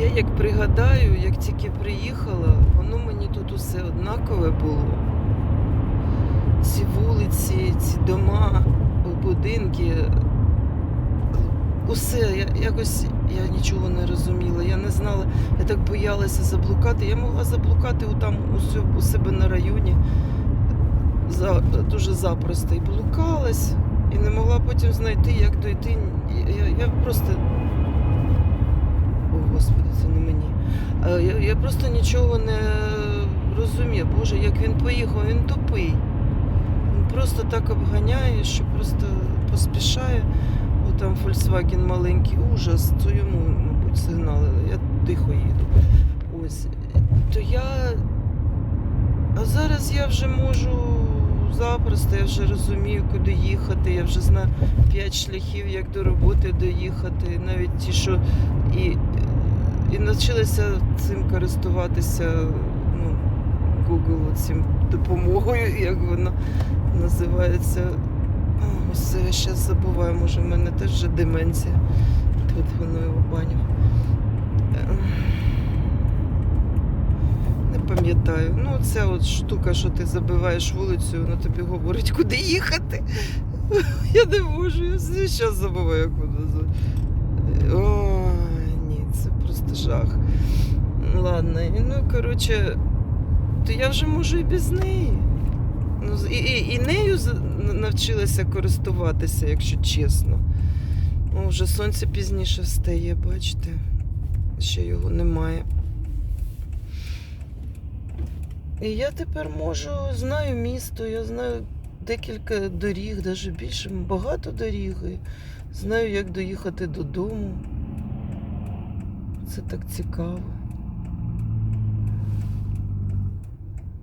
Я як пригадаю, як тільки приїхала, воно мені тут усе однакове було. Ці вулиці, ці дома, будинки. Усе, я, якось я нічого не розуміла. Я не знала, я так боялася заблукати. Я могла заблукати там у, себе на районі за, дуже запросто. І блукалась, і не могла потім знайти, як дойти. Я, я просто. Господи, це не мені. Я, я просто нічого не розумію. Боже, як він поїхав, він тупий. Він просто так обганяє, що просто поспішає. О, там Volkswagen маленький ужас, то йому, мабуть, сигнали. Я тихо їду. Ось. То я. А зараз я вже можу запросто, я вже розумію, куди їхати. Я вже знаю п'ять шляхів, як до роботи доїхати. Навіть ті, що і навчилася цим користуватися, ну, Google цим допомогою, як воно називається. Ось я зараз забуваю, може в мене теж вже деменція. Воно його баню. Не пам'ятаю. Ну, ця от штука, що ти забиваєш вулицю, воно тобі говорить, куди їхати. Я не можу, я зараз забуваю, як воно. Просто жах. Ладно, ну коротше, то я вже можу і без неї. Ну, і, і, і нею навчилася користуватися, якщо чесно. О, вже сонце пізніше встає, бачите? Ще його немає. І я тепер можу, знаю місто, я знаю декілька доріг, навіть більше, багато доріг. Знаю, як доїхати додому. Це так цікаво.